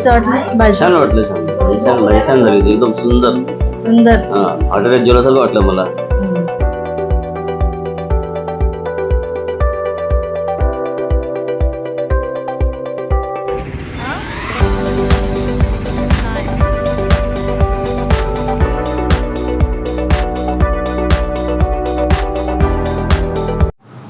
कसं वाटलं? भाजी छान वाटलं छान. भाजी छान भाजी छान झाली. होती एकदम सुंदर. सुंदर. हा हॉटेलात जेवल्यासारखं वाटलं मला. हम्म.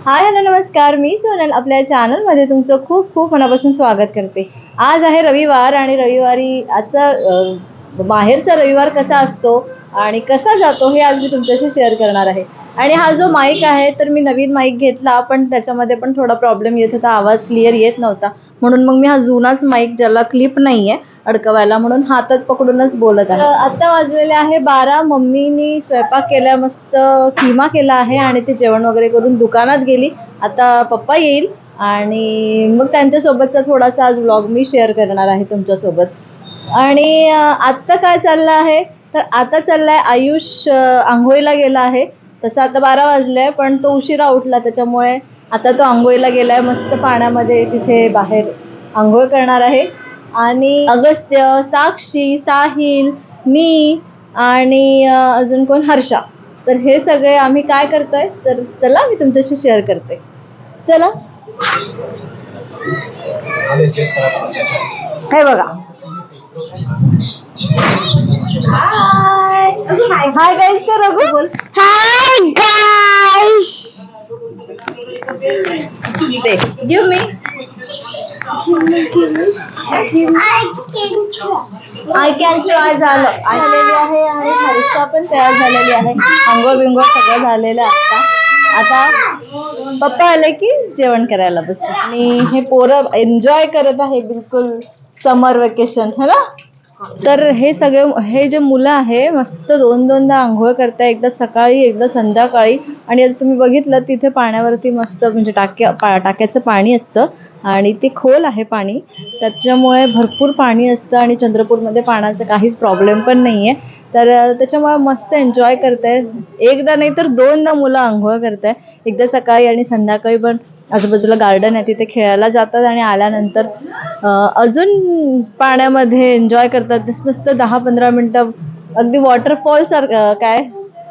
हाय हॅलो नमस्कार. मी सोनल आपल्या चॅनलमध्ये तुमचं खूप खूप मनापासून स्वागत करते. आज आहे रविवार आणि रविवारी आजचा बाहेरचा रविवार कसा असतो आणि कसा जातो हे आज मी तुमच्याशी शेअर करणार आहे. आणि हा जो माईक आहे तर मी नवीन माईक घेतला पण त्याच्यामध्ये पण थोडा प्रॉब्लेम येत होता आवाज क्लिअर येत नव्हता. म्हणून मग मी हा जुनाच माईक ज्याला क्लिप नाही आहे अडकवायला म्हणून हातात पकडूनच बोलत आहे. आता वाजलेले आहे बारा मम्मीनी स्वयंपाक केला मस्त किमा केला आहे आणि ते जेवण वगैरे करून दुकानात गेली. आता पप्पा येईल आणि मग त्यांच्यासोबतचा थोडासा आज व्लॉग मी शेअर करणार आहे तुमच्यासोबत. आणि आत्ता काय चाललं आहे? तर आता चाललाय आयुष आंघोळीला गेला आहे. तसं आता बारा वाजले पण तो उशिरा उठला त्याच्यामुळे आता तो आंघोळीला गेलाय मस्त पाण्यामध्ये तिथे बाहेर आंघोळ करणार आहे. आणि अगस्त्य साक्षी साहिल मी आणि अजून कोण? हर्षा. तर हे सगळे आम्ही काय करतोय? तर चला मी तुमच्याशी शेअर करते. चला. हे बघा. हाय हाय गाईस कर रघु? बोल. Hi guys they. Give me. I can try झालं. आई झालेली आहे आणि हर्षा पण तयार झालेली आहे. अंघोळ बिंगोळ सगळं झालेलं आहे आता. आता पप्पा आले की जेवण करायला बस आणि हे पोरं एन्जॉय करत आहे बिलकुल समर वेकेशन है ना? तर हे सगळे हे जे मुलं आहे मस्त दोन दोनदा आंघोळ करताय एकदा सकाळी एकदा संध्याकाळी. आणि आता तुम्ही बघितलं तिथे पाण्यावरती मस्त म्हणजे टाक्या पा टाक्याचं पाणी असतं. आणि ते खोल आहे पाणी. त्याच्यामुळे भरपूर पाणी असतं आणि चंद्रपूरमध्ये पाण्याचा काहीच प्रॉब्लेम पण नाही आहे तर त्याच्यामुळे मस्त एन्जॉय करताय एकदा नाही तर दोनदा मुलं आंघोळ करताय एकदा सकाळी आणि संध्याकाळी पण आजूबाजूला गार्डन आहे तिथे खेळायला जातात आणि आल्यानंतर अजून पाण्यामध्ये एन्जॉय करतात. मस्त दहा पंधरा मिनटं अगदी वॉटरफॉल सारखं काय?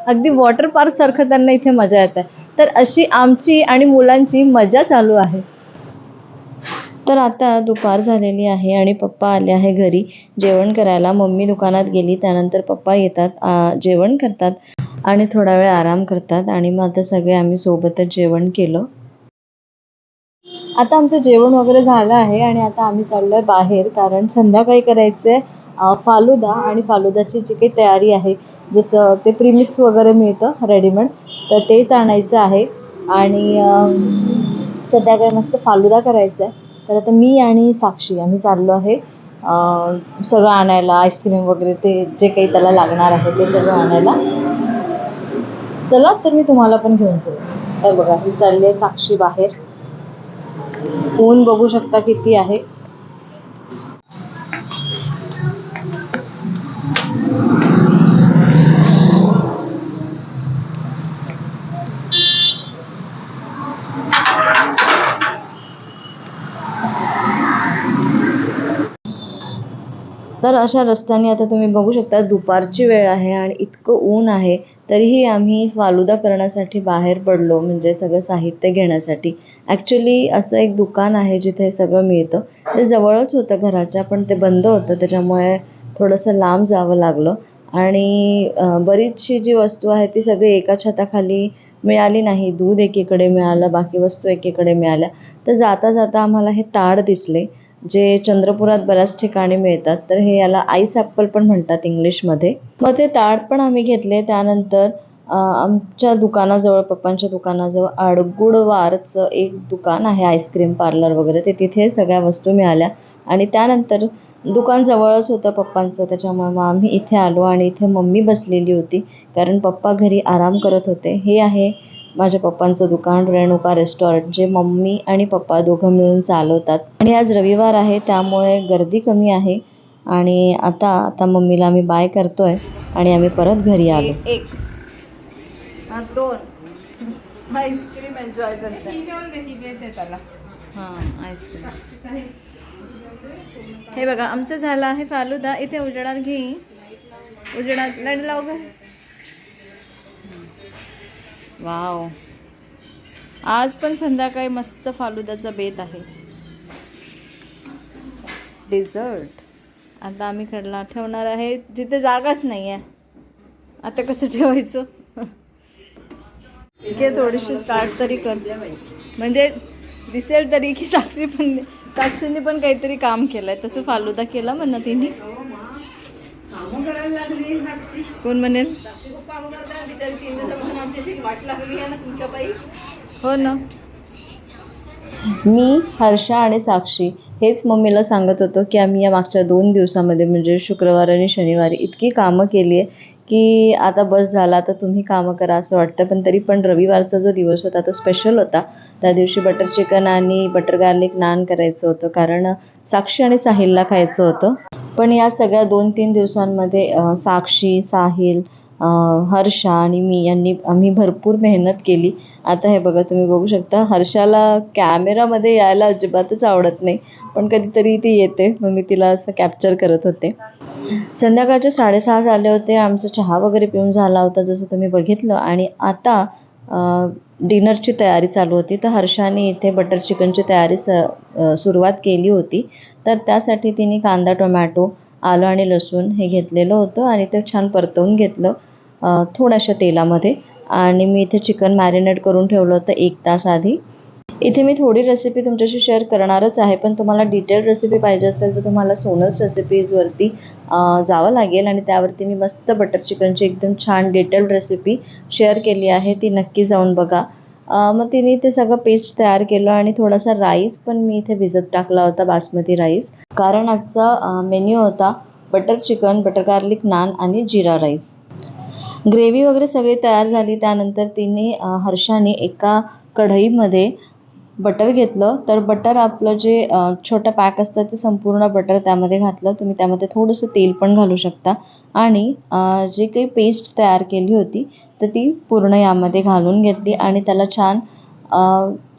अगदी वॉटर पार्क सारखं त्यांना इथे मजा येते. तर अशी आमची आणि मुलांची मजा चालू आहे. तर आता दुपार झालेली आहे आणि पप्पा आले आहे घरी. जेवण करायला मम्मी दुकानात गेली. त्यानंतर पप्पा येतात जेवण करतात आणि थोडा वेळ आराम करतात आणि मग आता सगळे आम्ही सोबतच जेवण केलं. आता आमचं जेवण वगैरे झालं आहे आणि आता आम्ही चाललोय बाहेर कारण संध्याकाळी करायचंय फालुदा आणि फालुदाची जी काही तयारी आहे जसं ते प्रीमिक्स वगैरे मिळतं रेडीमेड तर तेच आणायचं आहे. आणि सध्या संध्याकाळी मस्त फालुदा करायचा आहे तर आता मी आणि साक्षी आम्ही चाललो आहे. सगळं आणायला आईस्क्रीम वगैरे ते जे काही त्याला लागणार आहे ते सगळं आणायला. चला तर मी तुम्हाला पण घेऊन जाईल तर बघा ही चालली आहे साक्षी बाहेर. ऊन बघू शकता किती आहे. तर अशा रस्त्याने आता तुम्ही बघू शकता दुपारची वेळ आहे आणि इतकं ऊन आहे तरीही आम्ही फालुदा करण्यासाठी बाहेर पडलो म्हणजे सगळं साहित्य घेण्यासाठी. ॲक्च्युली असं एक दुकान आहे जिथे सगळं मिळतं. ते जवळच होतं घराच्या पण ते बंद होतं त्याच्यामुळे थोडंसं लांब जावं लागलं. आणि बरीचशी जी वस्तू आहे ती सगळी एका छताखाली मिळाली नाही. दूध एकीकडे मिळालं बाकी वस्तू एकीकडे मिळाल्या. तर जाता जाता आम्हाला हे ताड दिसले. जे चंद्रपुरात बऱ्याच ठिकाणी मिळतात तर हे याला आईस ॲपल पण म्हणतात इंग्लिशमध्ये. मग ते ताड पण आम्ही घेतले. त्यानंतर आमच्या दुकानाजवळ पप्पांच्या दुकानाजवळ आडगुडवारचं एक दुकान आहे आईस्क्रीम पार्लर वगैरे. ते तिथे सगळ्या वस्तू मिळाल्या. आणि त्यानंतर दुकान जवळच होतं पप्पांचं त्याच्यामुळे मग आम्ही इथे आलो आणि इथे मम्मी बसलेली होती. कारण पप्पा घरी आराम करत होते. हे आहे माझ्या पप्पांचं दुकान रेणुका रेस्टॉरंट जे मम्मी आणि पप्पा दोघं मिळून चालवतात. आणि आज रविवार आहे त्यामुळे गर्दी कमी आहे. आणि आता आता मम्मीला आम्ही बाय करतोय आणि आम्ही परत घरी आलो. एक हा दोन. आईस्क्रीम एन्जॉय करते. हां आईस्क्रीम. हे बघा आमचं झालं आहे फालुदा. इथे उजेडात घे. उजेडात लाइट लाव वाव. आज पण संध्याकाळी मस्त फालुदाचा बेत आहे. डेझर्ट आता आम्ही कडला ठेवणार आहे जिथे जागाच नाही आहे आता कसं ठेवायचं? ठीक आहे थोडीशी स्टार्ट तरी कर. म्हणजे दिसेल तरी की साक्षी पण साक्षीने पण काहीतरी काम केलंय. तसं फालुदा केला म्हण तिने. कोण म्हणेल? हो ना. मी हर्षा आणि साक्षी हेच मम्मीला सांगत होतो की आम्ही या मागच्या दोन दिवसामध्ये म्हणजे शुक्रवार आणि शनिवारी इतकी कामं केली आहे की आता बस झाला आता तुम्ही कामं करा असं वाटतं. पण तरी पण रविवारचा जो दिवस होता तो स्पेशल होता. त्या दिवशी बटर चिकन आणि बटर गार्लिक नान करायचं होतं. कारण साक्षी आणि साहिलला खायचं होतं. पण या सगळ्या दोन तीन दिवसांमध्ये साक्षी साहिल हर्षा आणि मी यांनी आम्ही भरपूर मेहनत केली. आता हे बघा तुम्ही बघू शकता हर्षाला कॅमेरामध्ये यायला अजिबातच आवडत नाही. पण कधीतरी ती येते मग मी तिला असं कॅप्चर करत होते. संध्याकाळचे साडेसहा झाले होते आमचा चहा वगैरे पिऊन झाला होता जसं तुम्ही बघितलं. आणि आता डिनरची तयारी चालू होती. तर हर्षाने इथे बटर चिकनची तयारी स सुरुवात केली होती. तर त्यासाठी तिने कांदा टोमॅटो आलं आणि लसूण हे घेतलेलं होतं आणि ते छान परतवून घेतलं थोड्याशा तेलामध्ये. आणि मी इथे चिकन मॅरिनेट करून ठेवलं होतं एक तास आधी. इथे मी थोडी रेसिपी तुमच्याशी शेअर करणारच आहे पण तुम्हाला डिटेल रेसिपी पाहिजे असेल तर तुम्हाला सोनस रेसिपीजवरती जावं लागेल आणि त्यावरती मी मस्त बटर चिकनची एकदम छान डिटेल रेसिपी शेअर केली आहे ती नक्की जाऊन बघा. मग तिने ते सगळं पेस्ट तयार केलं आणि थोडासा राईस पण मी इथे भिजत टाकला होता बासमती राईस कारण आजचा मेन्यू होता butter chicken butter garlic naan आणि जिरा राईस ग्रेव्ही वगैरे सगळी तयार झाली त्यानंतर तिने हर्षाने एका कढईमध्ये बटर घेतलं तर बटर आपलं जे छोटं पॅक असतं ते संपूर्ण बटर त्यामध्ये घातलं. तुम्ही त्यामध्ये थोडंसं तेल पण घालू शकता. आणि जी जे काही पेस्ट तयार केली होती तर ती पूर्ण यामध्ये घालून घेतली आणि त्याला छान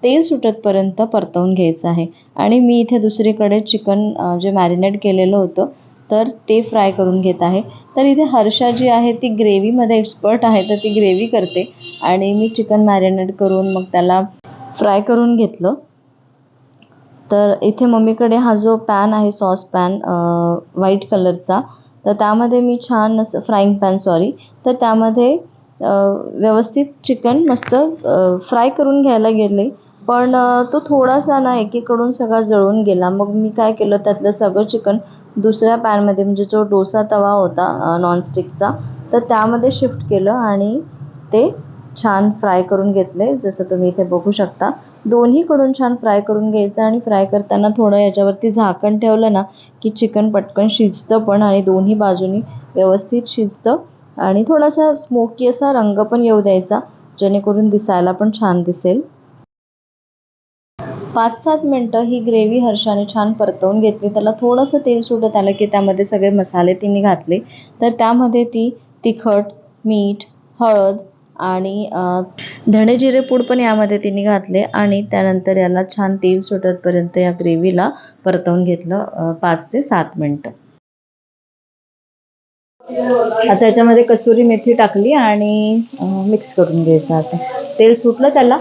तेल सुटतपर्यंत परतवून घ्यायचं आहे. आणि मी इथे दुसरीकडे चिकन जे मॅरिनेट केलेलं होतं तर ते फ्राय करून घेत आहे. तर इथे हर्षा जी आहे ती ग्रेव्हीमध्ये एक्सपर्ट आहे तर ती ग्रेव्ही करते. आणि मी चिकन मॅरिनेट करून मग त्याला फ्राय करून घेतलं. तर इथे मम्मीकडे हा जो पॅन आहे सॉस पॅन व्हाईट कलरचा तर त्यामध्ये मी छान असं फ्राईंग पॅन सॉरी तर त्यामध्ये व्यवस्थित चिकन मस्त फ्राय करून घ्यायला गेले. पण तो थोडासा ना एकीकडून सगळा जळून गेला. मग मी काय केलं त्यातलं सगळं चिकन दुसऱ्या पॅनमध्ये म्हणजे जो डोसा तवा होता नॉनस्टिकचा तर त्यामध्ये शिफ्ट केलं आणि ते छान फ्राय करून घेतले जसं तुम्ही इथे बघू शकता. दोन्हीकडून छान फ्राय करून घ्यायचं आणि फ्राय करताना थोडं याच्यावरती झाकण ठेवलं ना की चिकन पटकन शिजतं पण आणि दोन्ही बाजूनी व्यवस्थित शिजतं. आणि थोडासा स्मोकी असा रंग पण येऊ द्यायचा जेणेकरून दिसायला पण छान दिसेल. पाच सात मिनटं ही ग्रेव्ही हर्षाने छान परतवून घेतली. त्याला थोडंसं तेल सुटत आलं की त्यामध्ये सगळे मसाले तिने घातले. तर त्यामध्ये ती तिखट मीठ हळद आणि धणे जिरे पूड पण यामध्ये तिने घातले आणि त्यानंतर याला छान तेल सुटतपर्यंत या ग्रेव्हीला परतवून घेतलं पाच ते सात मिनटं. आता याच्यामध्ये कसुरी मेथी टाकली आणि मिक्स करून घ्यायचं आता. तेल सुटलं त्याला?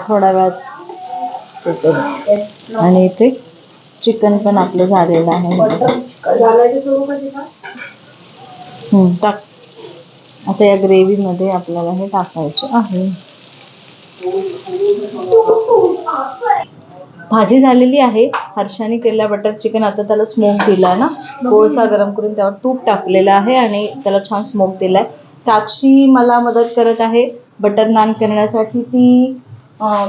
थोडा वेळात आणि इथे चिकन पण आपलं झालेलं आहे. टाक आता या ग्रेव्हीमध्ये आपल्याला हे टाकायचं आहे. भाजी झालेली आहे. हर्षाने केलेला बटर चिकन आता त्याला स्मोक दिला ना. कोळसा गरम करून त्यावर तूप टाकलेलं आहे आणि त्याला छान स्मोक दिलाय. साक्षी मला मदत करत आहे बटर नान करण्यासाठी. ती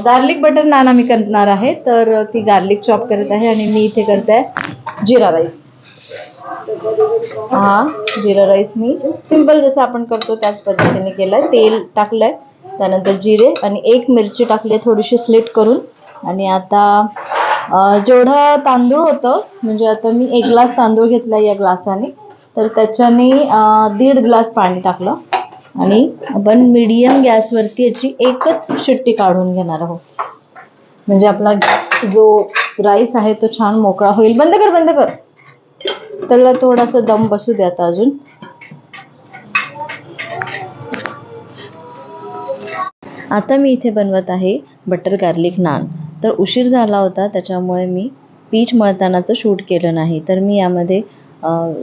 गार्लिक बटर नान आम्ही करणार आहे. तर ती गार्लिक चॉप करत आहे आणि मी इथे करत आहे जिरा राईस हा जिरा राईस मी. सिंपल जसं आपण करतो त्याच पद्धतीने केलंय. तेल टाकलंय. त्यानंतर जिरे आणि एक मिरची टाकली आहे थोडीशी स्लिट करून. आणि आता जेवढं तांदूळ होतं म्हणजे आता मी एक ग्लास तांदूळ घेतला या ग्लासाने. तर त्याच्याने दीड ग्लास पाणी टाकलं. आणि आपण मीडियम गॅसवरती याची एकच शिट्टी काढून घेणार आहोत. म्हणजे आपला जो राईस आहे तो छान मोकळा होईल. बंद कर बंद कर. त्याला थोडासा दम बसू द्या आता अजून. आता मी इथे बनवत आहे बटर गार्लिक नान. तर उशीर झाला होता त्याच्यामुळे मी पीठ मळतानाचं शूट केलं नाही. तर मी यामध्ये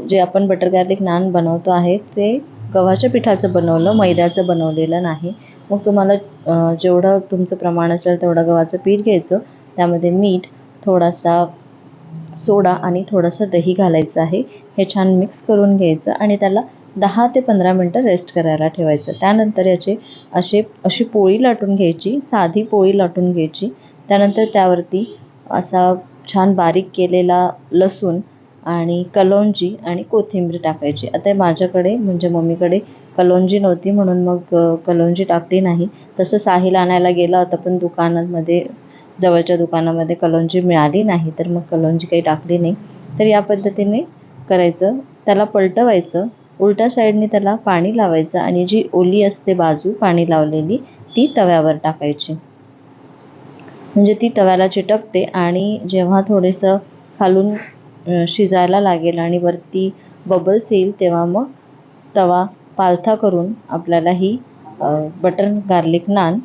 जे आपण बटर गार्लिक नान बनवतो आहे ते गव्हाच्या पिठाचं बनवलं मैद्याचं बनवलेलं नाही. मग तुम्हाला जेवढं तुमचं प्रमाण असेल तेवढं गव्हाचं पीठ घ्यायचं. त्यामध्ये मीठ थोडासा सोडा आणि थोडंसं दही घालायचं आहे. हे छान मिक्स करून घ्यायचं आणि त्याला दहा ते पंधरा मिनटं रेस्ट करायला ठेवायचं. त्यानंतर याचे असे अशी पोळी लाटून घ्यायची साधी पोळी लाटून घ्यायची. त्यानंतर त्यावरती असा छान बारीक केलेला लसूण आणि कलोंजी आणि कोथिंबीर टाकायची. आता माझ्याकडे म्हणजे मम्मीकडे कलोंजी नव्हती म्हणून मग कलौंजी कलोंजी टाकली नाही. तसं साहिल आणायला गेला होता पण दुकानामध्ये जवळच्या दुकानामध्ये कलोंजी मिळाली नाही तर मग कलोंजी काही टाकली नाही. तर या पद्धतीने करायचं. त्याला पलटवायचं. उलट्या साईडने त्याला पाणी लावायचं आणि जी ओली असते बाजू पाणी लावलेली ती तव्यावर टाकायची. म्हणजे ती तव्याला चिटकते आणि जेव्हा थोडंसं खालून शिजायला लागेल आणि वरती बबल्स येईल तेव्हा मग तवा पालथा करून आपल्याला ही बटर गार्लिक नान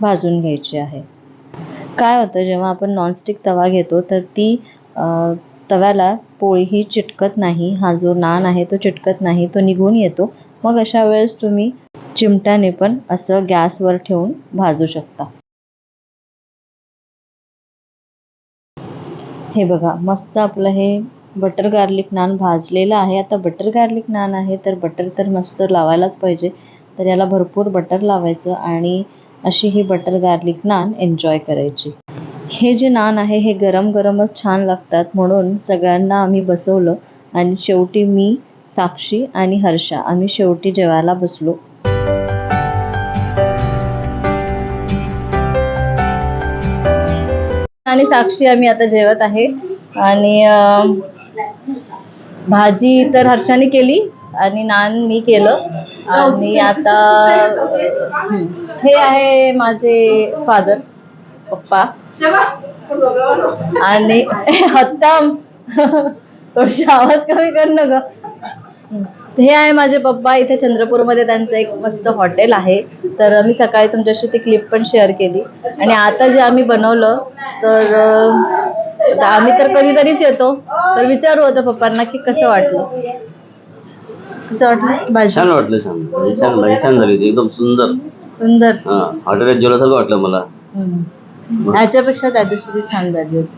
भाजून घ्यायची आहे. काय होतं जेव्हा आपण नॉनस्टिक तवा घेतो तर ती तव्याला पोळी ही चिटकत नाही. हा जो नान आहे तो चिटकत नाही तो निघून येतो. मग अशा वेळेस तुम्ही चिमट्याने पण असं गॅसवर ठेवून भाजू शकता. हे बघा मस्त आपलं हे बटर गार्लिक नान भाजलेलं आहे. आता बटर गार्लिक नान आहे तर बटर तर मस्त लावायलाच पाहिजे. तर याला भरपूर बटर लावायचं आणि अशी ही बटर गार्लिक नान एन्जॉय करायची. हे जे नान आहे हे गरम गरमच छान लागतात म्हणून सगळ्यांना आम्ही बसवलं आणि शेवटी मी साक्षी आणि हर्षा आम्ही शेवटी जेवायला बसलो. आणि साक्षी आम्ही आता जेवत आहे. आणि भाजी तर हर्षाने केली. आणि नान मी केलं. आणि आता हं, हे आहे माझे फादर पप्पा. आणि हत्ताम थोडीशी आवाज कमी कर ना ग. हे आहे माझे पप्पा. इथे चंद्रपूरमध्ये त्यांचं एक मस्त हॉटेल आहे. तर मी सकाळी तुमच्याशी ती क्लिप पण शेअर केली. आणि आता जे आम्ही बनवलं तर अं, आता आम्ही तर कधीतरीच येतो. तर विचारू होतो पप्पांना की कसं वाटलं. कसं वाटलं? भाजी छान वाटलं छान भाजी छान भाजी छान झाली होती एकदम सुंदर. सुंदर. हा हॉटेलात जेवल्यासारखं वाटलं मला. हम्म. याच्यापेक्षा त्या दिवशीची छान झाली होती.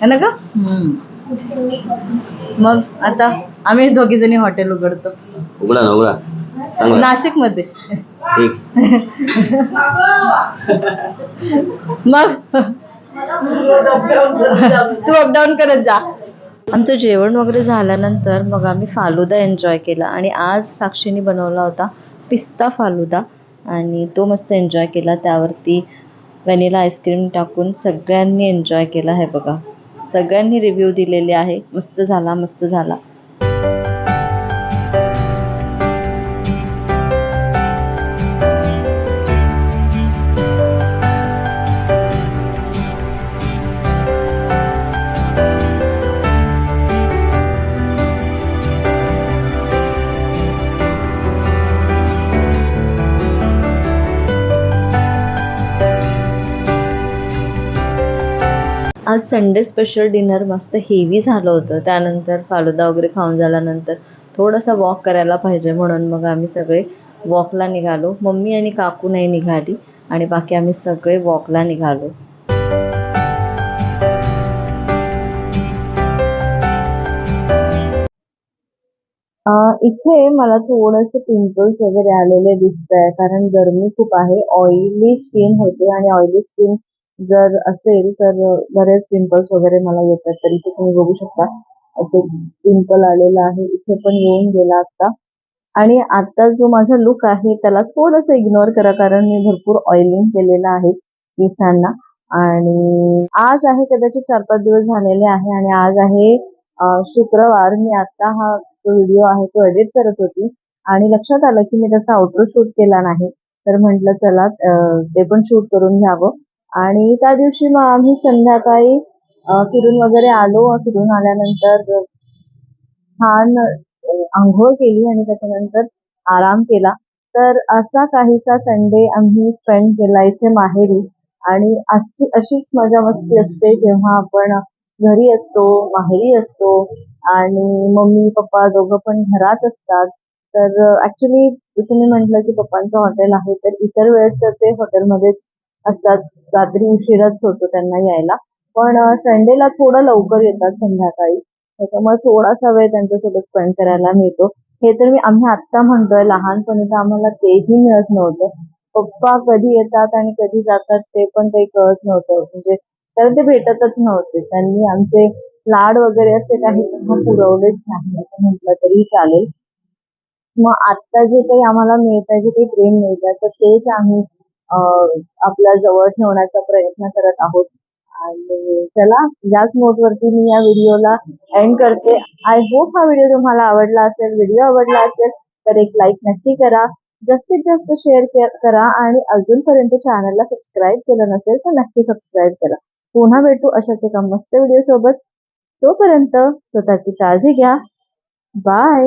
है ना का मग आता आम्ही दोघी जणी हॉटेल उघडतो. उघडा ना उघडा. चांगला. नाशिकमध्ये ठीक. मग? तू अपडाऊन करत जा. आमचं जेवण वगैरे झाल्यानंतर मग आम्ही फालुदा एन्जॉय केला. आणि आज साक्षीने बनवला होता पिस्ता फालुदा आणि तो मस्त एन्जॉय केला. त्यावरती व्हॅनिला आईस्क्रीम टाकून सगळ्यांनी एन्जॉय केला. आहे बघा सगळ्यांनी रिव्ह्यू दिलेले आहे. मस्त झाला मस्त झाला. आज संडे स्पेशल डिनर मस्त हेवी झालं होतं. त्यानंतर फालुदा वगैरे खाऊन झाल्यानंतर थोडासा वॉक करायला पाहिजे म्हणून मग आम्ही सगळे वॉकला निघालो. मम्मी आणि काकू नाही निघाली आणि बाकी आम्ही सगळे वॉकला निघालो. इथे मला थोडंसं पिंपल्स वगैरे आलेले दिसत आहे कारण गरमी खूप आहे. ऑइली स्किन होते आणि ऑइली स्किन जर असेल तर बरेच पिंपल्स वगैरे मला येतात तर इथे तुम्ही बघू शकता. असे पिंपल आलेलं आहे इथे पण येऊन गेला आता आणि आता जो माझा लुक आहे त्याला थोडंसं इग्नोर करा कारण मी भरपूर ऑइलिंग केलेलं आहे केसांना आणि आज आहे कदाचित चार पाच दिवस झालेले आहे आणि आज आहे शुक्रवार. मी आता हा जो व्हिडिओ आहे तो एडिट करत होती. आणि लक्षात आलं की मी त्याचा आउटरो शूट केला नाही. तर म्हटलं चला ते पण शूट करून घ्यावं. आणि त्या दिवशी मग आम्ही संध्याकाळी फिरून वगैरे आलो. फिरून आल्यानंतर छान आंघोळ केली आणि त्याच्यानंतर आराम केला. तर असा काहीसा संडे आम्ही स्पेंड केला इथे माहेरी. आणि अशी अशीच मजा मस्ती असते जेव्हा आपण घरी असतो माहेरी असतो आणि मम्मी पप्पा दोघं पण घरात असतात. तर ऍक्च्युली जसं मी म्हटलं की पप्पांचं हॉटेल आहे तर इतर वेळेस तर ते हॉटेलमध्येच असतात. रात्री उशिराच होतो त्यांना यायला. पण संडेला थोडं लवकर येतात संध्याकाळी. त्याच्यामुळे थोडासा वेळ त्यांच्यासोबत स्पेंड करायला मिळतो. हे तर मी आम्ही आत्ता म्हणतोय लहानपणी तर आम्हाला तेही मिळत नव्हतं. पप्पा कधी येतात आणि कधी जातात ते पण काही कळत नव्हतं. म्हणजे तर ते भेटतच नव्हते. त्यांनी आमचे लाड वगैरे असे काही पुरवलेच नाही असं म्हटलं तरी चालेल. मग आता जे काही आम्हाला मिळत आहे जे काही प्रेम मिळत आहे तर तेच आम्ही आपल्या जवळ ठेवण्याचा प्रयत्न करत आहोत. आणि चला याच नोटवरती मी या व्हिडिओला एंड करते. आय होप हा व्हिडिओ तुम्हाला आवडला असेल व्हिडिओ आवडला असेल तर एक लाईक नक्की करा. जास्तीत जास्त शेअर करा आणि अजूनपर्यंत चॅनलला सबस्क्राईब केलं नसेल तर नक्की सबस्क्राईब करा. पुन्हा भेटू अशाच एका मस्त व्हिडिओ सोबत. तोपर्यंत स्वतःची काळजी घ्या. बाय